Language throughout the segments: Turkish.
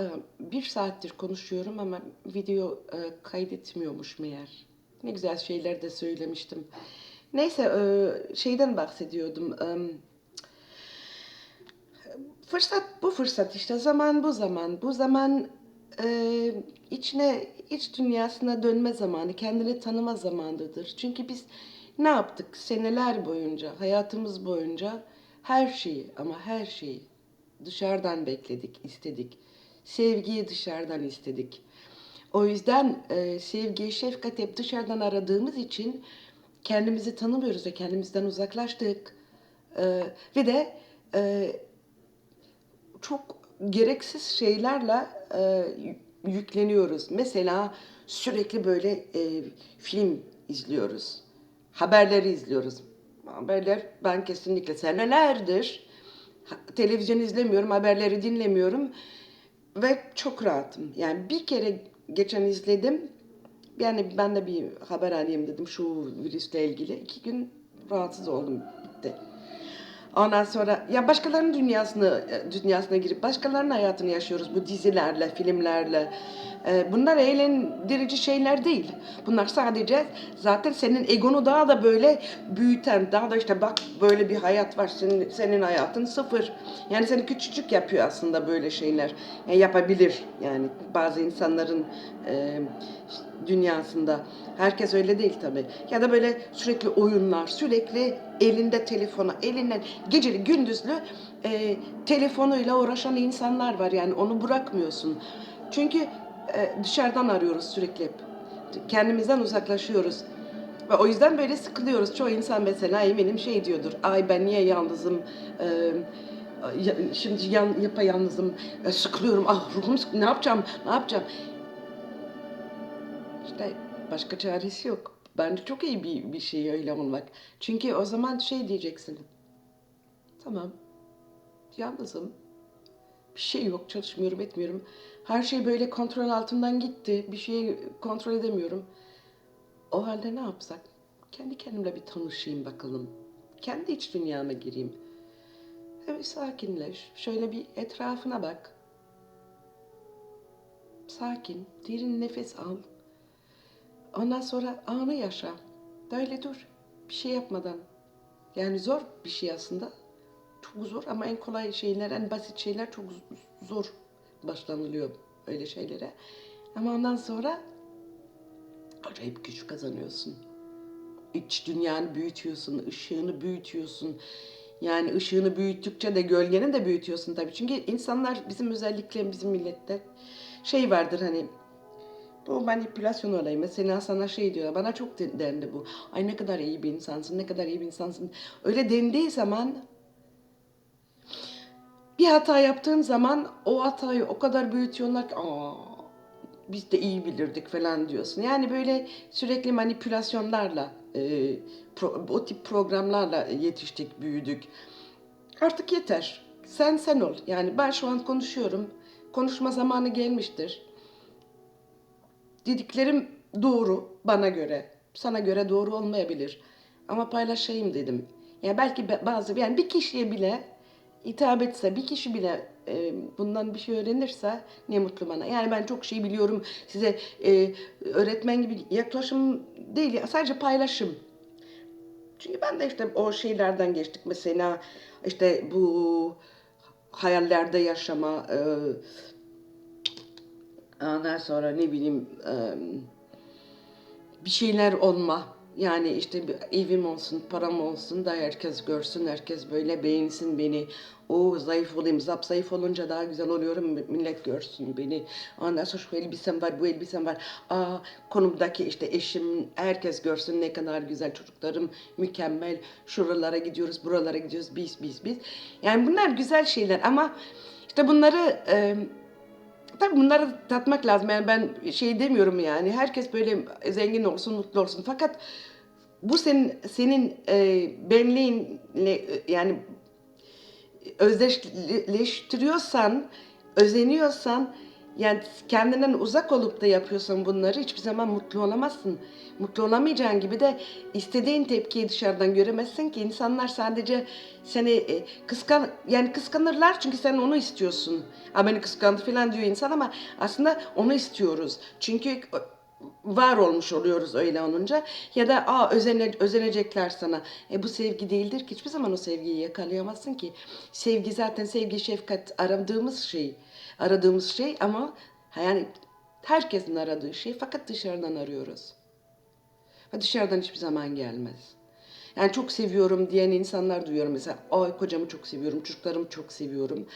Ee, Bir saattir konuşuyorum ama video e, kaydetmiyormuş meğer. Ne güzel şeyler de söylemiştim. Neyse e, şeyden bahsediyordum. Fırsat bu fırsat işte zaman bu zaman. Bu zaman e, içine iç dünyasına dönme zamanı, kendini tanıma zamanıdır. Çünkü biz ne yaptık seneler boyunca, hayatımız boyunca her şeyi ama her şeyi dışarıdan bekledik, istedik. Sevgiyi dışarıdan istedik. O yüzden e, sevgiyi, şefkat hep dışarıdan aradığımız için kendimizi tanımıyoruz ve kendimizden uzaklaştık. E, ve de e, çok gereksiz şeylerle e, yükleniyoruz. Mesela sürekli böyle e, film izliyoruz. Haberleri izliyoruz. Haberler ben kesinlikle senelerdir televizyon izlemiyorum, haberleri dinlemiyorum ve çok rahatım. Yani bir kere geçen izledim. Yani ben de bir haber alayım dedim şu virüsle ilgili. İki gün rahatsız oldum. Bitti. Ondan sonra ya başkalarının dünyasını dünyasına girip başkalarının hayatını yaşıyoruz bu dizilerle, filmlerle. Ee, Bunlar eğlendirici şeyler değil. Bunlar sadece zaten senin egonu daha da böyle büyüten, daha da işte bak böyle bir hayat var, senin, senin hayatın sıfır. Yani seni küçücük yapıyor aslında böyle şeyler. Yani yapabilir yani bazı insanların e, dünyasında. Herkes öyle değil tabii. Ya da böyle sürekli oyunlar, sürekli elinde telefonu, elinden geceli gündüzlü e, telefonuyla uğraşan insanlar var. Yani onu bırakmıyorsun. Çünkü e, dışarıdan arıyoruz sürekli hep. Kendimizden uzaklaşıyoruz. Ve o yüzden böyle sıkılıyoruz. Çoğu insan mesela eminim şey diyordur. Ay ben niye yalnızım? Ee, ya- şimdi yan, yapayalnızım. E, sıkılıyorum. Ah ruhum sık- Ne yapacağım? Ne yapacağım? İşte başka çaresi yok. Bence çok iyi bir, bir şey öyle olmak. Çünkü o zaman şey diyeceksin. Tamam. Yalnızım. Bir şey yok. Çalışmıyorum, etmiyorum. Her şey böyle kontrol altından gitti. Bir şeyi kontrol edemiyorum. O halde ne yapsak? Kendi kendimle bir tanışayım bakalım. Kendi iç dünyama gireyim. Evet sakinleş. Şöyle bir etrafına bak. Sakin, derin nefes al. Ondan sonra anı yaşa. Böyle dur. Bir şey yapmadan. Yani zor bir şey aslında. Çok zor ama en kolay şeyler, en basit şeyler çok zor başlanılıyor öyle şeylere. Ama ondan sonra acayip güç kazanıyorsun. İç dünyanı büyütüyorsun, ışığını büyütüyorsun. Yani ışığını büyüttükçe de gölgeni de büyütüyorsun tabii. Çünkü insanlar bizim özellikle bizim millette şey vardır hani bu manipülasyon olayı. Mesela sana şey diyor, bana çok de- dendi bu. Ay ne kadar iyi bir insansın, ne kadar iyi bir insansın. Öyle dendiği zaman bir hata yaptığın zaman o hatayı o kadar büyütüyorlar ki aa biz de iyi bilirdik falan diyorsun. Yani böyle sürekli manipülasyonlarla, e, pro- o tip programlarla yetiştik, büyüdük. Artık yeter. Sen sen ol. Yani ben şu an konuşuyorum. Konuşma zamanı gelmiştir. Dediklerim doğru bana göre. Sana göre doğru olmayabilir. Ama paylaşayım dedim. Yani belki be- bazı yani bir kişiye bile hitap etse, bir kişi bile e, bundan bir şey öğrenirse ne mutlu bana. Yani ben çok şey biliyorum. Size e, öğretmen gibi yaklaşım değil. Sadece paylaşım. Çünkü ben de işte o şeylerden geçtik. Mesela işte bu hayallerde yaşama, e, ondan sonra ne bileyim bir şeyler olma. Yani işte bir evim olsun, param olsun da herkes görsün, herkes böyle beğensin beni. O zayıf olayım, zap zayıf olunca daha güzel oluyorum, millet görsün beni. Ondan sonra şu elbisem var, bu elbisem var. Aa, konumdaki işte eşim, herkes görsün ne kadar güzel çocuklarım, mükemmel. Şuralara gidiyoruz, buralara gidiyoruz, biz, biz, biz. Yani bunlar güzel şeyler ama işte bunları... E, Tabii bunları tatmak lazım. Yani ben şey demiyorum yani. Herkes böyle zengin olsun, mutlu olsun. Fakat bu senin senin e, benliğinle e, yani özdeşleştiriyorsan, özeniyorsan Yani kendinden uzak olup da yapıyorsan bunları hiçbir zaman mutlu olamazsın. Mutlu olamayacağın gibi de istediğin tepkiyi dışarıdan göremezsin ki insanlar sadece seni e, kıskan yani kıskanırlar çünkü sen onu istiyorsun. Ha beni kıskandı falan diyor insan ama aslında onu istiyoruz. Çünkü var olmuş oluyoruz öyle olunca ya da aa özene, özenecekler sana. E bu sevgi değildir ki hiçbir zaman o sevgiyi yakalayamazsın ki. Sevgi zaten sevgi şefkat aradığımız şey. Aradığımız şey ama yani herkesin aradığı şey fakat dışarıdan arıyoruz. Ve dışarıdan hiçbir zaman gelmez. Yani çok seviyorum diyen insanlar duyuyorum mesela. Ay kocamı çok seviyorum, çocuklarımı çok seviyorum.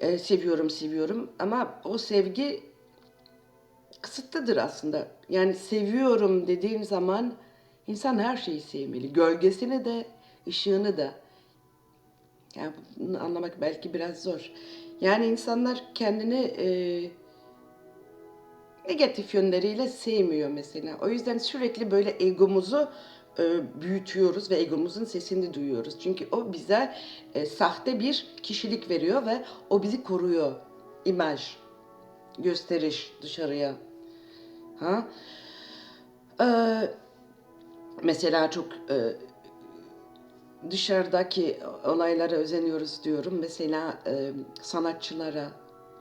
Ee, seviyorum, seviyorum ama o sevgi kısıtlıdır aslında. Yani seviyorum dediğin zaman insan her şeyi sevmeli. Gölgesini de, ışığını da. Yani bunu anlamak belki biraz zor. Yani insanlar kendini e, negatif yönleriyle sevmiyor mesela. O yüzden sürekli böyle egomuzu e, büyütüyoruz ve egomuzun sesini duyuyoruz. Çünkü o bize e, sahte bir kişilik veriyor ve o bizi koruyor. İmaj, gösteriş dışarıya. Ha? Ee, mesela çok e, dışarıdaki olaylara özeniyoruz diyorum. Mesela e, sanatçılara.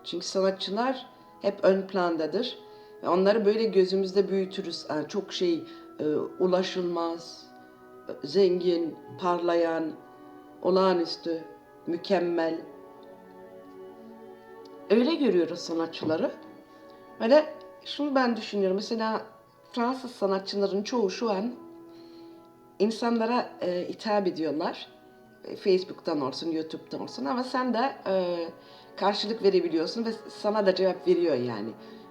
Çünkü sanatçılar hep ön plandadır. Onları böyle gözümüzde büyütürüz. Yani çok şey e, ulaşılmaz, zengin, parlayan, olağanüstü, mükemmel. Öyle görüyoruz sanatçıları. Ve şunu ben düşünüyorum. Mesela Fransız sanatçıların çoğu şu an insanlara e, hitap ediyorlar. E, Facebook'tan olsun, YouTube'dan olsun ama sen de e, karşılık verebiliyorsun ve sana da cevap veriyor yani.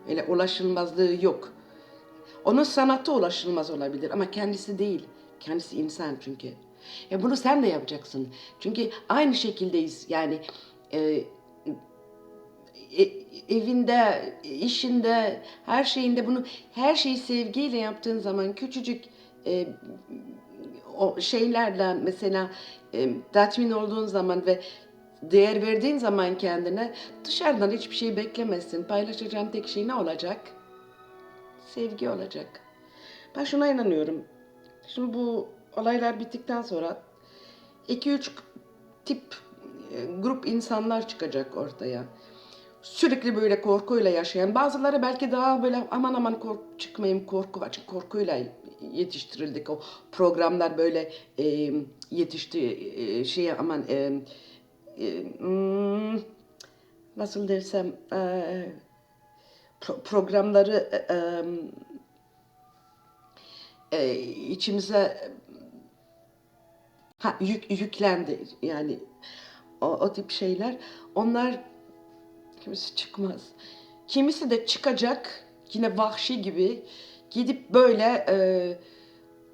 Öyle ulaşılmazlığı yok. Onun sanatı ulaşılmaz olabilir ama kendisi değil. Kendisi insan çünkü. Ya bunu sen de yapacaksın. Çünkü aynı şekildeyiz. Yani e, e- evinde, işinde, her şeyinde bunu her şeyi sevgiyle yaptığın zaman küçücük e, o şeylerle mesela e, tatmin olduğun zaman ve değer verdiğin zaman kendine dışarıdan hiçbir şey beklemezsin. Paylaşacağın tek şey ne olacak? Sevgi olacak. Ben şuna inanıyorum. Şimdi bu olaylar bittikten sonra 2-3 tip e, grup insanlar çıkacak ortaya. Sürekli böyle korkuyla yaşayan, bazıları belki daha böyle aman aman kork çıkmayayım korku var. Çünkü korkuyla yetiştirildik. O programlar böyle e, yetişti e, şey aman e, e, hmm, nasıl desem e, pro- programları e, e, içimize ha, yük, yüklendi yani o, o tip şeyler. Onlar kimisi çıkmaz. Kimisi de çıkacak yine vahşi gibi gidip böyle e,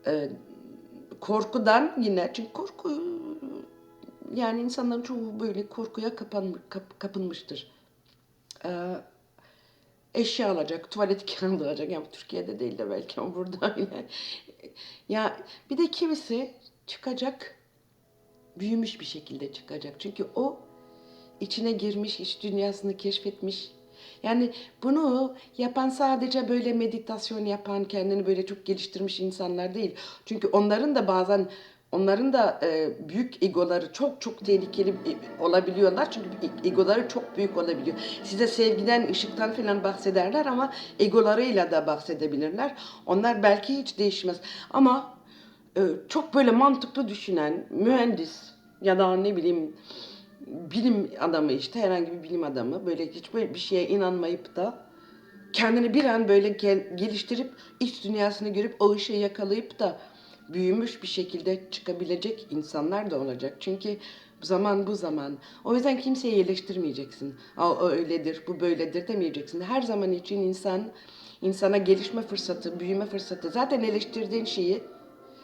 e, korkudan yine çünkü korku yani insanların çoğu böyle korkuya kapan, kap- kapınmıştır. Ee, eşya alacak, tuvalet kağıdı alacak. Yani Türkiye'de değil de belki ama burada öyle. Ya bir de kimisi çıkacak, büyümüş bir şekilde çıkacak. Çünkü o içine girmiş, iç dünyasını keşfetmiş. Yani bunu yapan sadece böyle meditasyon yapan, kendini böyle çok geliştirmiş insanlar değil. Çünkü onların da bazen onların da e, büyük egoları çok çok tehlikeli e, olabiliyorlar. Çünkü e- egoları çok büyük olabiliyor. Size sevgiden, ışıktan falan bahsederler ama egolarıyla da bahsedebilirler. Onlar belki hiç değişmez. Ama e, çok böyle mantıklı düşünen mühendis ya da ne bileyim bilim adamı işte herhangi bir bilim adamı böyle hiç böyle bir şeye inanmayıp da kendini bir an böyle gel- geliştirip iç dünyasını görüp o ışığı yakalayıp da büyümüş bir şekilde çıkabilecek insanlar da olacak. Çünkü zaman bu zaman. O yüzden kimseyi eleştirmeyeceksin. Aa, o öyledir, bu böyledir demeyeceksin. Her zaman için insan insana gelişme fırsatı, büyüme fırsatı. Zaten eleştirdiğin şeyi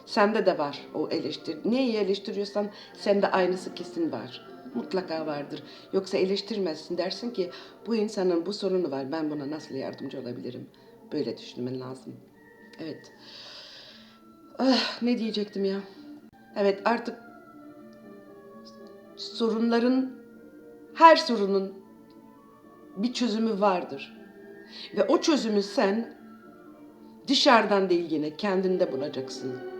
sende de var o eleştir. Neyi eleştiriyorsan sende aynısı kesin var. Mutlaka vardır. Yoksa eleştirmezsin dersin ki bu insanın bu sorunu var. Ben buna nasıl yardımcı olabilirim? Böyle düşünmen lazım. Evet. Ah, ne diyecektim ya? Evet artık sorunların her sorunun bir çözümü vardır. Ve o çözümü sen dışarıdan değil yine kendinde bulacaksın.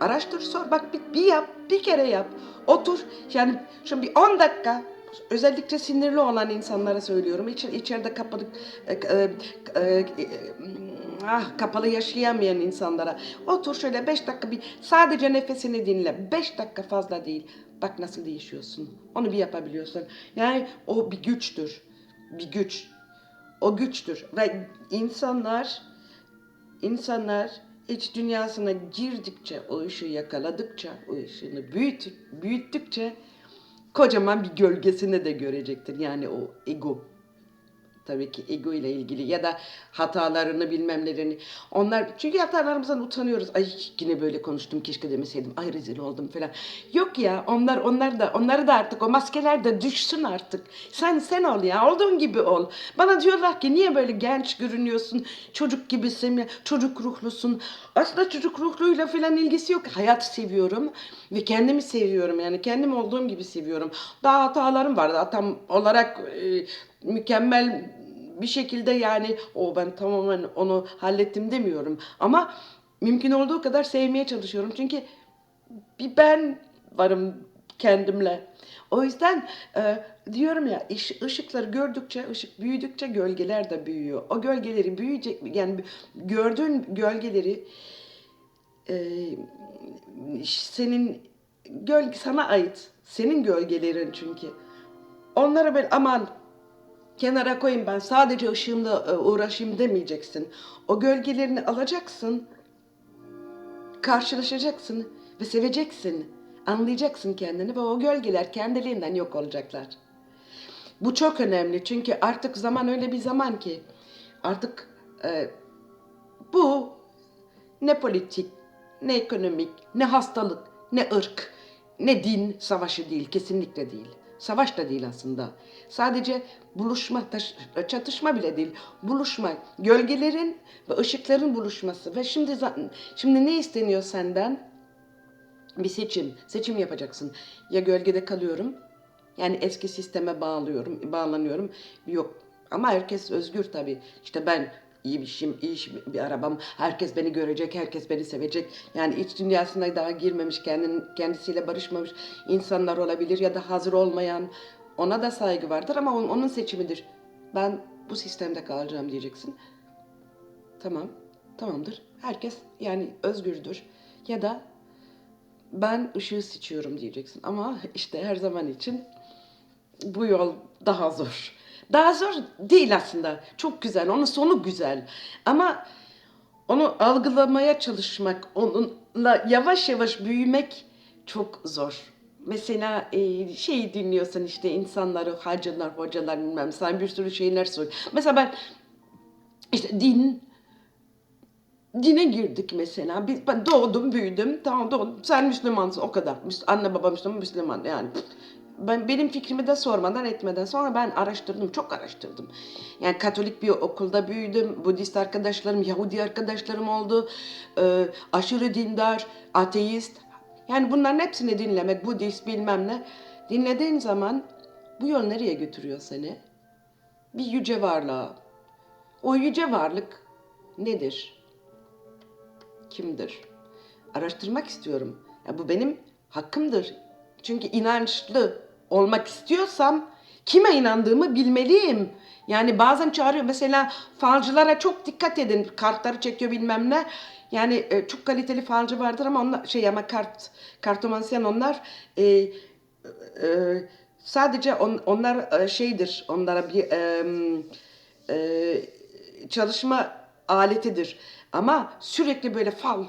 Araştır sor bak bir, bir yap bir kere yap. Otur yani şimdi bir 10 dakika özellikle sinirli olan insanlara söylüyorum. İçer, içeride kapalı e, e, e, ah, kapalı yaşayamayan insanlara. Otur şöyle 5 dakika bir sadece nefesini dinle. 5 dakika fazla değil. Bak nasıl değişiyorsun. Onu bir yapabiliyorsun. Yani o bir güçtür. Bir güç. O güçtür. Ve insanlar insanlar iç dünyasına girdikçe, o ışığı yakaladıkça, o ışığını büyüt, büyüttükçe kocaman bir gölgesini de görecektir. Yani o ego. Tabii ki ego ile ilgili ya da hatalarını bilmem nelerini. Onlar çünkü hatalarımızdan utanıyoruz. Ay yine böyle konuştum keşke demeseydim. Ay rezil oldum falan. Yok ya onlar onlar da onları da artık o maskeler de düşsün artık. Sen sen ol ya olduğun gibi ol. Bana diyorlar ki niye böyle genç görünüyorsun? Çocuk gibisin ya çocuk ruhlusun. Aslında çocuk ruhluyla falan ilgisi yok. Hayat seviyorum ve kendimi seviyorum. Yani kendim olduğum gibi seviyorum. Daha hatalarım var. Daha tam olarak e, mükemmel bir şekilde yani o ben tamamen onu hallettim demiyorum. Ama mümkün olduğu kadar sevmeye çalışıyorum. Çünkü bir ben varım kendimle. O yüzden e, diyorum ya iş, ışıkları gördükçe, ışık büyüdükçe gölgeler de büyüyor. O gölgeleri büyüyecek yani gördüğün gölgeleri e, senin gölge sana ait. Senin gölgelerin çünkü. Onlara böyle aman kenara koyayım ben sadece ışığımla e, uğraşayım demeyeceksin. O gölgelerini alacaksın, karşılaşacaksın ve seveceksin. Anlayacaksın kendini ve o gölgeler kendiliğinden yok olacaklar. Bu çok önemli çünkü artık zaman öyle bir zaman ki artık e, bu ne politik, ne ekonomik, ne hastalık, ne ırk, ne din savaşı değil, kesinlikle değil. Savaş da değil aslında. Sadece buluşma, taş- çatışma bile değil. Buluşma, gölgelerin ve ışıkların buluşması. Ve şimdi şimdi ne isteniyor senden? Bir seçim. Seçim yapacaksın. Ya gölgede kalıyorum, yani eski sisteme bağlıyorum, bağlanıyorum. Yok. Ama herkes özgür tabii. İşte ben iyi bir şeyim, iyi iş- bir arabam. Herkes beni görecek, herkes beni sevecek. Yani iç dünyasına daha girmemiş, kendinin, kendisiyle barışmamış insanlar olabilir ya da hazır olmayan. Ona da saygı vardır ama onun, onun seçimidir. Ben bu sistemde kalacağım diyeceksin. Tamam, tamamdır. Herkes yani özgürdür. Ya da ben ışığı seçiyorum diyeceksin. Ama işte her zaman için bu yol daha zor. Daha zor değil aslında. Çok güzel. Onun sonu güzel. Ama onu algılamaya çalışmak, onunla yavaş yavaş büyümek çok zor. Mesela e, şey dinliyorsan işte insanları, hacılar, hocalar bilmem sen bir sürü şeyler söyle. Mesela ben işte din dine girdik mesela. Biz, ben doğdum, büyüdüm. Tamam doğdum. Sen Müslümansın o kadar. Müs- Anne baba Müslüman, Müslüman yani. Ben benim fikrimi de sormadan etmeden sonra ben araştırdım, çok araştırdım. Yani Katolik bir okulda büyüdüm. Budist arkadaşlarım, Yahudi arkadaşlarım oldu. Ee, aşırı dindar, ateist. Yani bunların hepsini dinlemek, Budist bilmem ne. Dinlediğin zaman bu yol nereye götürüyor seni? Bir yüce varlığa. O yüce varlık nedir? kimdir? Araştırmak istiyorum. Ya bu benim hakkımdır. Çünkü inançlı olmak istiyorsam kime inandığımı bilmeliyim. Yani bazen çağırıyor mesela falcılara çok dikkat edin. Kartları çekiyor bilmem ne. Yani e, çok kaliteli falcı vardır ama onlar şey ama kart kartomansiyen onlar e, e, sadece on, onlar e, şeydir. Onlara bir e, e, çalışma aletidir. Ama sürekli böyle fal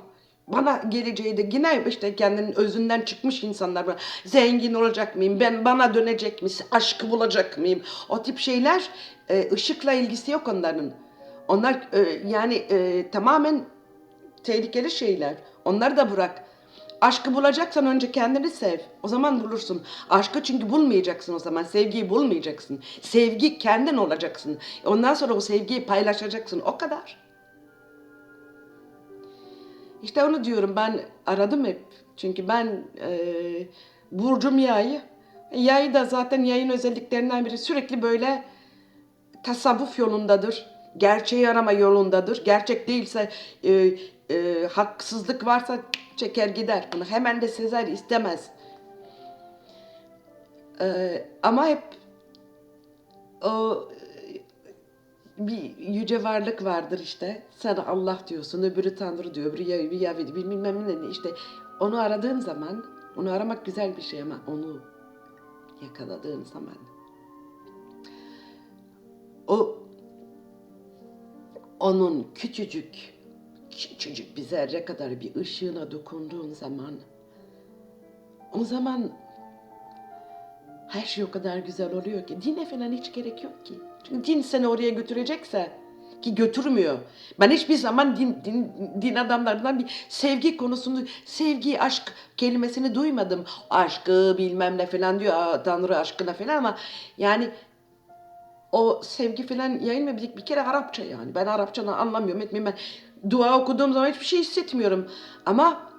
bana geleceği de yine işte kendinin özünden çıkmış insanlar var. Zengin olacak mıyım? Ben bana dönecek mi? Aşkı bulacak mıyım? O tip şeyler e, ışıkla ilgisi yok onların. Onlar e, yani e, tamamen tehlikeli şeyler. Onları da bırak. Aşkı bulacaksan önce kendini sev. O zaman bulursun. Aşkı çünkü bulmayacaksın o zaman. Sevgiyi bulmayacaksın. Sevgi kendin olacaksın. Ondan sonra o sevgiyi paylaşacaksın. O kadar. İşte onu diyorum ben aradım hep. Çünkü ben e, burcum yay. Yay da zaten yayın özelliklerinden biri sürekli böyle tasavvuf yolundadır. Gerçeği arama yolundadır. Gerçek değilse e, e, haksızlık varsa çeker gider. Bunu hemen de sezer istemez. E, ama hep o bir yüce varlık vardır işte. Sen Allah diyorsun, öbürü Tanrı diyor, öbürü Yahudi, Yahudi bilmem ne işte. Onu aradığın zaman, onu aramak güzel bir şey ama onu yakaladığın zaman o onun küçücük küçücük bir zerre kadar bir ışığına dokunduğun zaman o zaman her şey o kadar güzel oluyor ki dine falan hiç gerek yok ki. Çünkü din seni oraya götürecekse ki götürmüyor. Ben hiçbir zaman din, din, din adamlarından bir sevgi konusunu, sevgi, aşk kelimesini duymadım. Aşkı bilmem ne falan diyor, Tanrı aşkına falan ama yani o sevgi falan yayılmıyor. Bir, kere Arapça yani. Ben Arapçadan anlamıyorum, etmiyorum. Ben dua okuduğum zaman hiçbir şey hissetmiyorum. Ama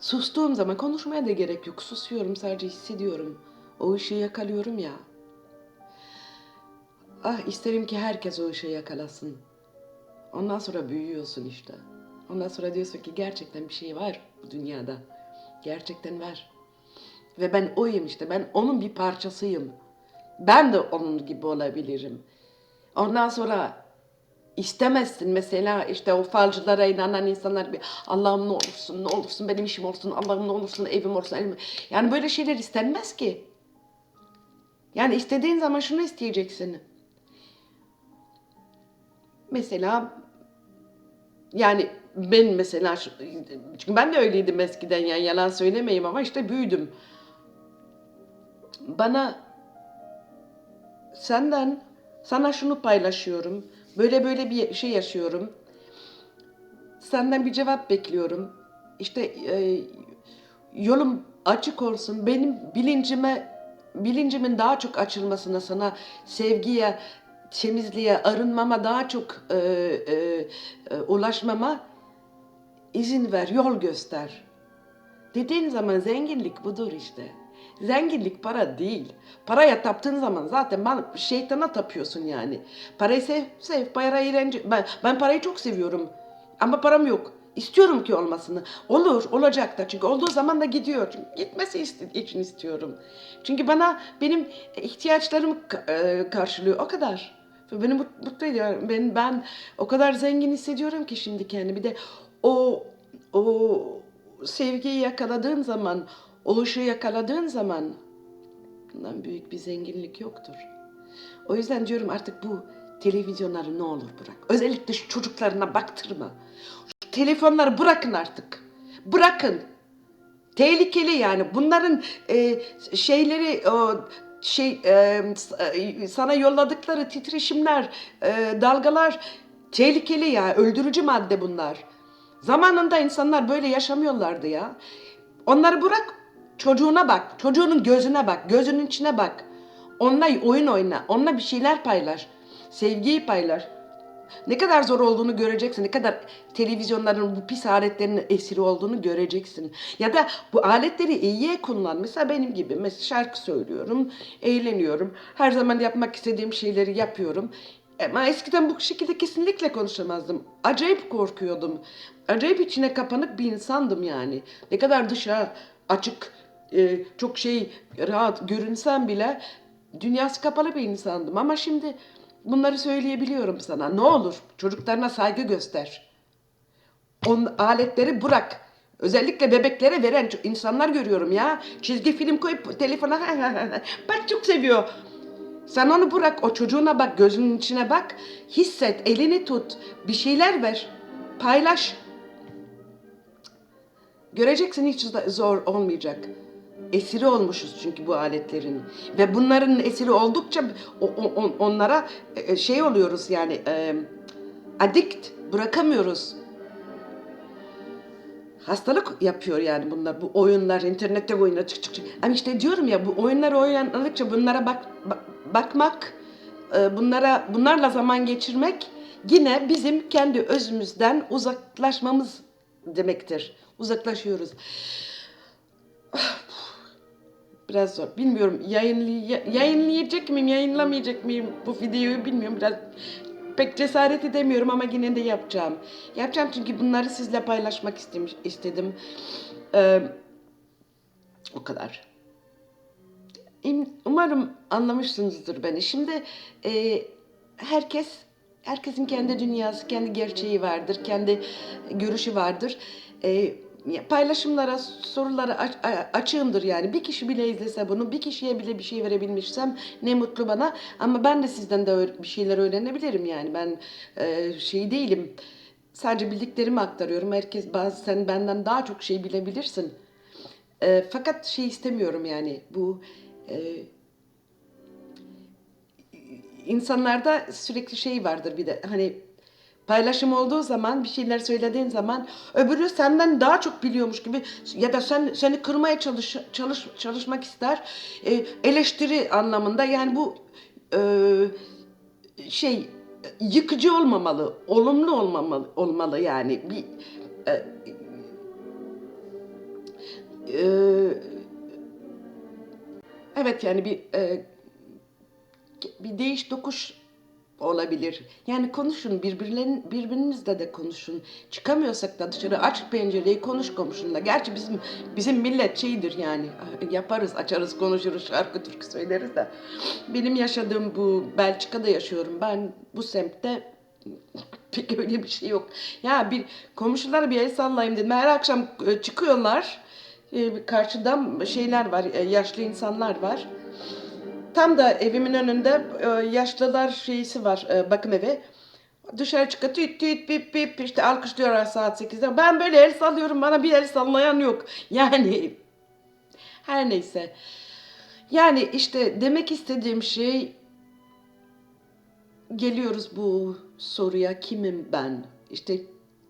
sustuğum zaman konuşmaya da gerek yok. Susuyorum, sadece hissediyorum. O ışığı yakalıyorum ya. Ah isterim ki herkes o ışığı yakalasın. Ondan sonra büyüyorsun işte. Ondan sonra diyorsun ki gerçekten bir şey var bu dünyada. Gerçekten var. Ve ben oyum işte. Ben onun bir parçasıyım. Ben de onun gibi olabilirim. Ondan sonra istemezsin mesela işte o falcılara inanan insanlar bir Allah'ım ne olursun ne olursun benim işim olsun Allah'ım ne olursun evim olsun evim. Yani böyle şeyler istenmez ki. Yani istediğin zaman şunu isteyeceksin. Mesela yani ben mesela çünkü ben de öyleydim eskiden yani yalan söylemeyeyim ama işte büyüdüm. Bana senden sana şunu paylaşıyorum. Böyle böyle bir şey yaşıyorum. Senden bir cevap bekliyorum. İşte e, yolum açık olsun. Benim bilincime bilincimin daha çok açılmasına sana sevgiye, temizliğe, arınmama daha çok e, e, e, ulaşmama izin ver, yol göster. Dediğin zaman zenginlik budur işte. Zenginlik para değil. Paraya taptığın zaman zaten ben şeytana tapıyorsun yani. Parayı sev, sev. Para eğlence. Ben, ben parayı çok seviyorum. Ama param yok. İstiyorum ki olmasını. Olur, olacak da. Çünkü olduğu zaman da gidiyor. Çünkü gitmesi için istiyorum. Çünkü bana benim ihtiyaçlarımı ka- e, karşılıyor. O kadar. Beni mut- mutlu ediyor. Ben, ben o kadar zengin hissediyorum ki şimdi kendimi. Bir de o o sevgiyi yakaladığın zaman, o ışığı yakaladığın zaman bundan büyük bir zenginlik yoktur. O yüzden diyorum artık bu televizyonları ne olur bırak. Özellikle şu çocuklarına baktırma. Şu telefonları bırakın artık. Bırakın. Tehlikeli yani. Bunların e, şeyleri o şey e, sana yolladıkları titreşimler, e, dalgalar tehlikeli ya. Öldürücü madde bunlar. Zamanında insanlar böyle yaşamıyorlardı ya. Onları bırak, çocuğuna bak, çocuğunun gözüne bak, gözünün içine bak. Onunla oyun oyna, onunla bir şeyler paylaş. Sevgiyi paylaş. Ne kadar zor olduğunu göreceksin. Ne kadar televizyonların bu pis aletlerinin esiri olduğunu göreceksin. Ya da bu aletleri iyiye kullan. Mesela benim gibi mesela şarkı söylüyorum, eğleniyorum. Her zaman yapmak istediğim şeyleri yapıyorum. Ama eskiden bu şekilde kesinlikle konuşamazdım. Acayip korkuyordum. Acayip içine kapanık bir insandım yani. Ne kadar dışa açık, e, çok şey rahat görünsem bile dünyası kapalı bir insandım. Ama şimdi bunları söyleyebiliyorum sana. Ne olur çocuklarına saygı göster. On aletleri bırak. Özellikle bebeklere veren insanlar görüyorum ya. Çizgi film koyup telefona bak çok seviyor. Sen onu bırak, o çocuğuna bak, gözünün içine bak. Hisset, elini tut, bir şeyler ver, paylaş. Göreceksin hiç zor olmayacak. Esiri olmuşuz çünkü bu aletlerin. Ve bunların esiri oldukça onlara e, şey oluyoruz yani e, addict, bırakamıyoruz. Hastalık yapıyor yani bunlar. Bu oyunlar, internette oyunlar çık çık çık. Ama işte diyorum ya bu oyunlar oynadıkça bunlara bak, bak- bakmak, e, bunlara bunlarla zaman geçirmek yine bizim kendi özümüzden uzaklaşmamız demektir. Uzaklaşıyoruz. Biraz zor. Bilmiyorum yayınlay yayınlayacak mıyım, yayınlamayacak mıyım bu videoyu bilmiyorum. Biraz pek cesaret edemiyorum ama yine de yapacağım. Yapacağım çünkü bunları sizle paylaşmak istemiş, istedim. Ee, o kadar. Umarım anlamışsınızdır beni. Şimdi e, herkes herkesin kendi dünyası, kendi gerçeği vardır, kendi görüşü vardır. E, paylaşımlara, sorulara açığımdır yani. Bir kişi bile izlese bunu, bir kişiye bile bir şey verebilmişsem ne mutlu bana. Ama ben de sizden de bir şeyler öğrenebilirim yani. Ben e, şey değilim. Sadece bildiklerimi aktarıyorum. Herkes bazı sen benden daha çok şey bilebilirsin. E, fakat şey istemiyorum yani bu e, insanlarda sürekli şey vardır bir de hani paylaşım olduğu zaman bir şeyler söylediğin zaman öbürü senden daha çok biliyormuş gibi ya da sen seni kırmaya çalış, çalış çalışmak ister. E, eleştiri anlamında yani bu e, şey yıkıcı olmamalı olumlu olmamalı olmalı yani. Bir e, e, evet yani bir e, bir değiş dokuş olabilir. Yani konuşun birbirlerin birbirinizle de konuşun. Çıkamıyorsak da dışarı aç pencereyi konuş komşunla. Gerçi bizim bizim millet şeydir yani yaparız açarız konuşuruz şarkı türkü söyleriz de. Benim yaşadığım bu Belçika'da yaşıyorum. Ben bu semtte pek öyle bir şey yok. Ya bir komşulara bir el sallayayım dedim. Her akşam e, çıkıyorlar. E, Karşıda şeyler var, e, yaşlı insanlar var. Tam da evimin önünde e, yaşlılar şeysi var, e, bakım evi. Dışarı çıkıyor, tüt tüt bip bip işte alkışlıyorlar saat 8'de. Ben böyle el sallıyorum, bana bir el sallayan yok. Yani her neyse. Yani işte demek istediğim şey geliyoruz bu soruya kimim ben? İşte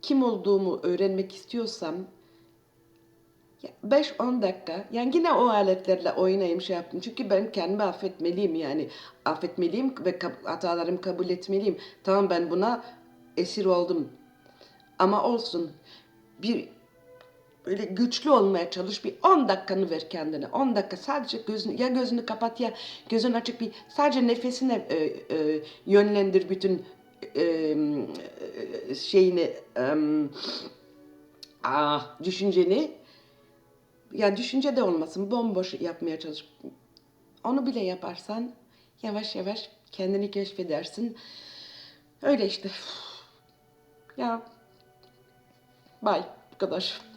kim olduğumu öğrenmek istiyorsam 5-10 dakika yani yine o aletlerle oynayayım şey yaptım. Çünkü ben kendimi affetmeliyim yani. Affetmeliyim ve hatalarımı kabul etmeliyim. Tamam ben buna esir oldum. Ama olsun. Bir böyle güçlü olmaya çalış. Bir 10 dakikanı ver kendine. 10 dakika sadece gözünü ya gözünü kapat ya gözün açık bir sadece nefesine e, e, yönlendir bütün e, e, şeyini e, ah, düşünceni ya düşünce de olmasın bomboş yapmaya çalış. Onu bile yaparsan yavaş yavaş kendini keşfedersin. Öyle işte. Ya bye bu kadar.